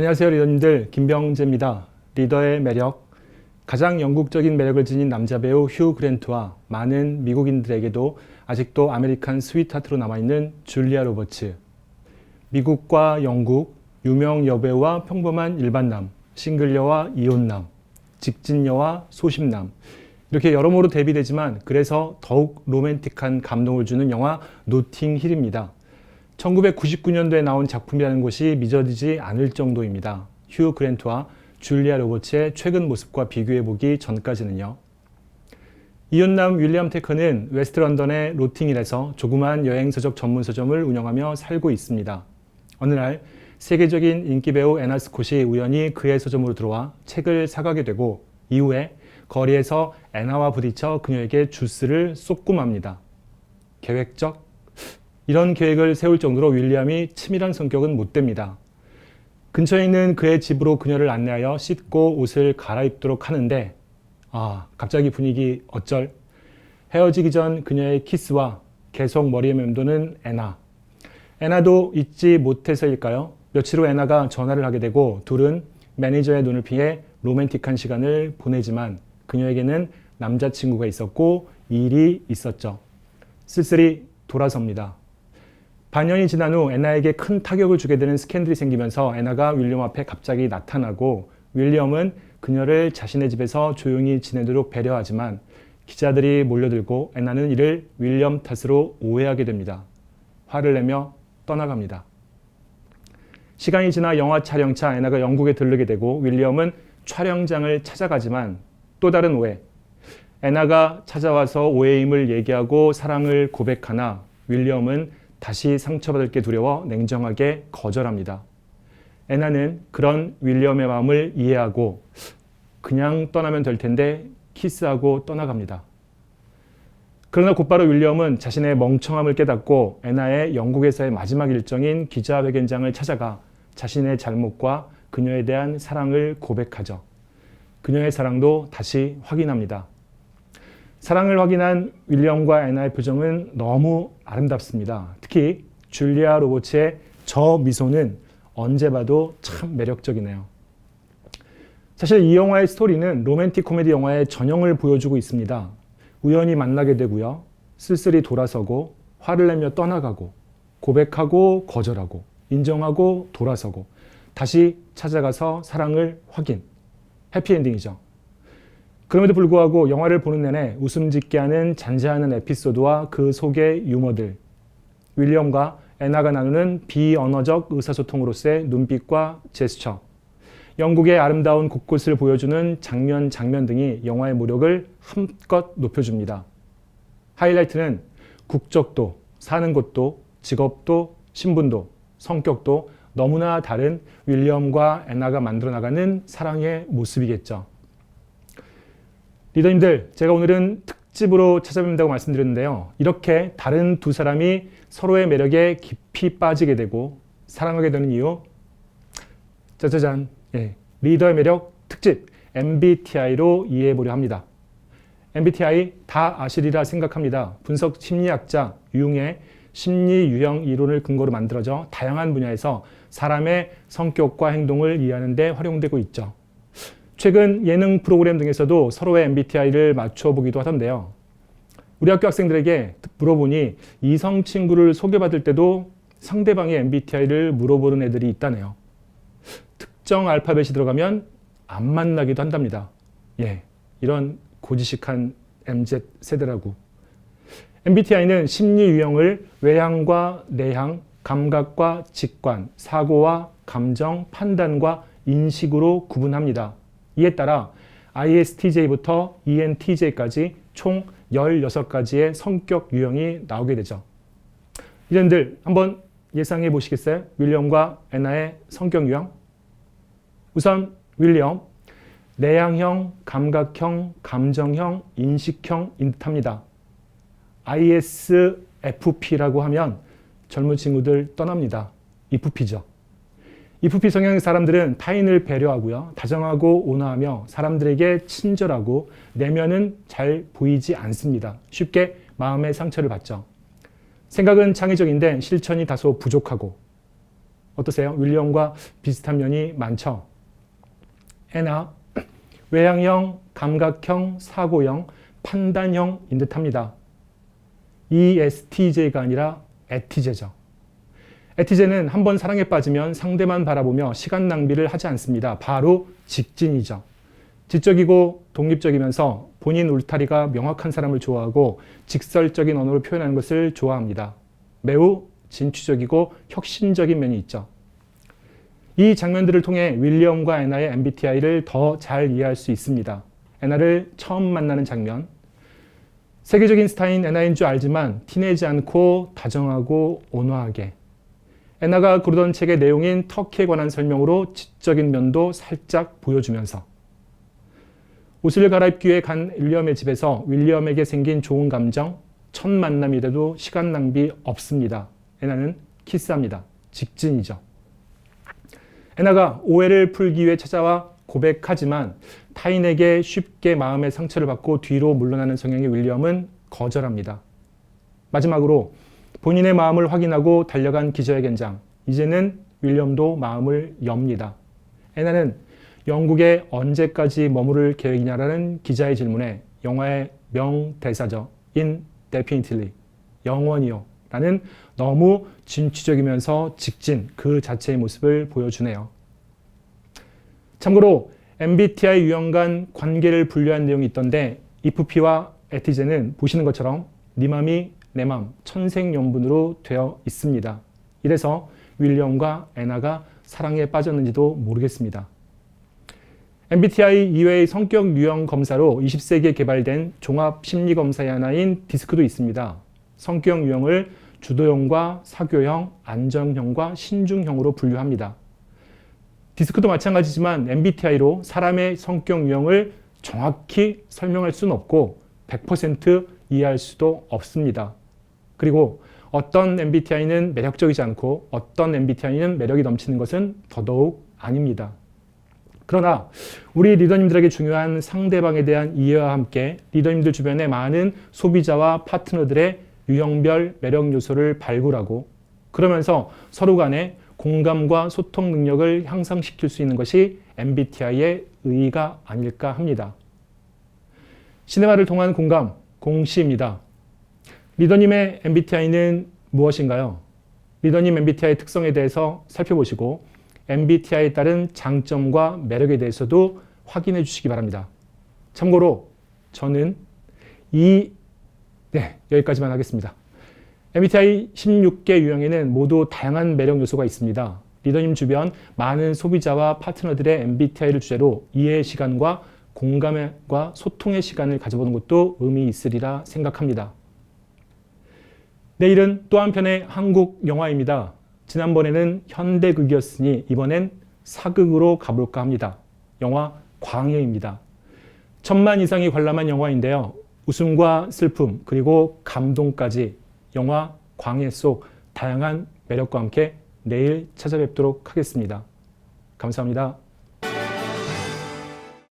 안녕하세요 리더님들 김병재입니다. 리더의 매력 가장 영국적인 매력을 지닌 남자 배우 휴 그랜트와 많은 미국인들에게도 아직도 아메리칸 스위트하트로 남아있는 줄리아 로버츠 미국과 영국 유명 여배우와 평범한 일반남 싱글녀와 이혼남 직진녀와 소심남 이렇게 여러모로 대비되지만 그래서 더욱 로맨틱한 감동을 주는 영화 노팅힐입니다. 1999년도에 나온 작품이라는 것이 믿어지지 않을 정도입니다. 휴 그랜트와 줄리아 로버츠의 최근 모습과 비교해 보기 전까지는요. 이혼남 윌리엄 테커는 웨스트 런던의 로팅힐에서 조그마한 여행 서적 전문 서점을 운영하며 살고 있습니다. 어느 날 세계적인 인기 배우 애나 스콧이 우연히 그의 서점으로 들어와 책을 사가게 되고 이후에 거리에서 애나와 부딪혀 그녀에게 주스를 쏟고 맙니다. 계획적? 이런 계획을 세울 정도로 윌리엄이 치밀한 성격은 못 됩니다. 근처에 있는 그의 집으로 그녀를 안내하여 씻고 옷을 갈아입도록 하는데 아 갑자기 분위기 어쩔 헤어지기 전 그녀의 키스와 계속 머리에 맴도는 애나 애나도 잊지 못해서일까요? 며칠 후 애나가 전화를 하게 되고 둘은 매니저의 눈을 피해 로맨틱한 시간을 보내지만 그녀에게는 남자친구가 있었고 일이 있었죠. 쓸쓸히 돌아섭니다. 반년이 지난 후 애나에게 큰 타격을 주게 되는 스캔들이 생기면서 애나가 윌리엄 앞에 갑자기 나타나고 윌리엄은 그녀를 자신의 집에서 조용히 지내도록 배려하지만 기자들이 몰려들고 애나는 이를 윌리엄 탓으로 오해하게 됩니다. 화를 내며 떠나갑니다. 시간이 지나 영화 촬영차 애나가 영국에 들르게 되고 윌리엄은 촬영장을 찾아가지만 또 다른 오해. 애나가 찾아와서 오해임을 얘기하고 사랑을 고백하나 윌리엄은 다시 상처받을 게 두려워 냉정하게 거절합니다. 애나는 그런 윌리엄의 마음을 이해하고 그냥 떠나면 될 텐데 키스하고 떠나갑니다. 그러나 곧바로 윌리엄은 자신의 멍청함을 깨닫고 애나의 영국에서의 마지막 일정인 기자회견장을 찾아가 자신의 잘못과 그녀에 대한 사랑을 고백하죠. 그녀의 사랑도 다시 확인합니다. 사랑을 확인한 윌리엄과 애나의 표정은 너무 아름답습니다. 특히 줄리아 로버츠의 저 미소는 언제 봐도 참 매력적이네요. 사실 이 영화의 스토리는 로맨틱 코미디 영화의 전형을 보여주고 있습니다. 우연히 만나게 되고요. 쓸쓸히 돌아서고 화를 내며 떠나가고 고백하고 거절하고 인정하고 돌아서고 다시 찾아가서 사랑을 확인. 해피엔딩이죠. 그럼에도 불구하고 영화를 보는 내내 웃음 짓게 하는 잔재하는 에피소드와 그 속의 유머들. 윌리엄과 애나가 나누는 비언어적 의사소통으로서의 눈빛과 제스처. 영국의 아름다운 곳곳을 보여주는 장면, 장면 등이 영화의 모력을 한껏 높여줍니다. 하이라이트는 국적도, 사는 곳도, 직업도, 신분도, 성격도 너무나 다른 윌리엄과 애나가 만들어 나가는 사랑의 모습이겠죠. 리더님들, 제가 오늘은 특집으로 찾아뵙는다고 말씀드렸는데요. 이렇게 다른 두 사람이 서로의 매력에 깊이 빠지게 되고 사랑하게 되는 이유, 짜자잔, 예, 리더의 매력 특집 MBTI로 이해해 보려 합니다. MBTI 다 아시리라 생각합니다. 분석 심리학자 유용의 심리 유형 이론을 근거로 만들어져 다양한 분야에서 사람의 성격과 행동을 이해하는 데 활용되고 있죠. 최근 예능 프로그램 등에서도 서로의 MBTI를 맞춰보기도 하던데요. 우리 학교 학생들에게 물어보니 이성 친구를 소개받을 때도 상대방의 MBTI를 물어보는 애들이 있다네요. 특정 알파벳이 들어가면 안 만나기도 한답니다. 예, 이런 고지식한 MZ 세대라고. MBTI는 심리 유형을 외향과 내향, 감각과 직관, 사고와 감정, 판단과 인식으로 구분합니다. 이에 따라 ISTJ부터 ENTJ까지 총 16가지의 성격 유형이 나오게 되죠. 이런들 한번 예상해 보시겠어요? 윌리엄과 애나의 성격 유형? 우선 윌리엄, 내향형, 감각형, 감정형, 인식형인 듯합니다. ISFP라고 하면 젊은 친구들 떠납니다. IFP죠. IFP 성향의 사람들은 타인을 배려하고요. 다정하고 온화하며 사람들에게 친절하고 내면은 잘 보이지 않습니다. 쉽게 마음의 상처를 받죠. 생각은 창의적인데 실천이 다소 부족하고 어떠세요? 윌리엄과 비슷한 면이 많죠. 애나 외향형, 감각형, 사고형, 판단형인 듯합니다. ESTJ가 아니라 에티제죠. 에티제는 한번 사랑에 빠지면 상대만 바라보며 시간 낭비를 하지 않습니다. 바로 직진이죠. 지적이고 독립적이면서 본인 울타리가 명확한 사람을 좋아하고 직설적인 언어로 표현하는 것을 좋아합니다. 매우 진취적이고 혁신적인 면이 있죠. 이 장면들을 통해 윌리엄과 애나의 MBTI를 더 잘 이해할 수 있습니다. 애나를 처음 만나는 장면. 세계적인 스타인 애나인 줄 알지만 티내지 않고 다정하고 온화하게. 애나가 고르던 책의 내용인 터키에 관한 설명으로 지적인 면도 살짝 보여주면서 옷을 갈아입기 위해 간 윌리엄의 집에서 윌리엄에게 생긴 좋은 감정, 첫 만남이라도 시간 낭비 없습니다. 애나는 키스합니다. 직진이죠. 애나가 오해를 풀기 위해 찾아와 고백하지만 타인에게 쉽게 마음의 상처를 받고 뒤로 물러나는 성향의 윌리엄은 거절합니다. 마지막으로 본인의 마음을 확인하고 달려간 기자의 견장. 이제는 윌리엄도 마음을 엽니다. 애나는 영국에 언제까지 머무를 계획이냐라는 기자의 질문에 영화의 명대사죠. indefinitely. 영원히요. 라는 너무 진취적이면서 직진 그 자체의 모습을 보여주네요. 참고로 MBTI 유형 간 관계를 분류한 내용이 있던데 IFP와 에티제는 보시는 것처럼 네 맘이 내맘 천생연분으로 되어 있습니다. 이래서 윌리엄과 애나가 사랑에 빠졌는지도 모르겠습니다. MBTI 이외의 성격 유형 검사로 20세기에 개발된 종합 심리 검사의 하나인 디스크도 있습니다. 성격 유형을 주도형과 사교형, 안정형과 신중형으로 분류합니다. 디스크도 마찬가지지만 MBTI로 사람의 성격 유형을 정확히 설명할 수는 없고 100% 이해할 수도 없습니다. 그리고 어떤 MBTI는 매력적이지 않고 어떤 MBTI는 매력이 넘치는 것은 더더욱 아닙니다. 그러나 우리 리더님들에게 중요한 상대방에 대한 이해와 함께 리더님들 주변의 많은 소비자와 파트너들의 유형별 매력 요소를 발굴하고 그러면서 서로 간에 공감과 소통 능력을 향상시킬 수 있는 것이 MBTI의 의의가 아닐까 합니다. 시네마를 통한 공감, 공시입니다. 리더님의 MBTI는 무엇인가요? 리더님 MBTI의 특성에 대해서 살펴보시고 MBTI에 따른 장점과 매력에 대해서도 확인해 주시기 바랍니다. 참고로 저는 이 네, 여기까지만 하겠습니다. MBTI 16개 유형에는 모두 다양한 매력 요소가 있습니다. 리더님 주변 많은 소비자와 파트너들의 MBTI를 주제로 이해의 시간과 공감과 소통의 시간을 가져보는 것도 의미 있으리라 생각합니다. 내일은 또 한편의 한국 영화입니다. 지난번에는 현대극이었으니 이번엔 사극으로 가볼까 합니다. 영화 광해입니다. 천만 이상이 관람한 영화인데요. 웃음과 슬픔 그리고 감동까지 영화 광해 속 다양한 매력과 함께 내일 찾아뵙도록 하겠습니다. 감사합니다.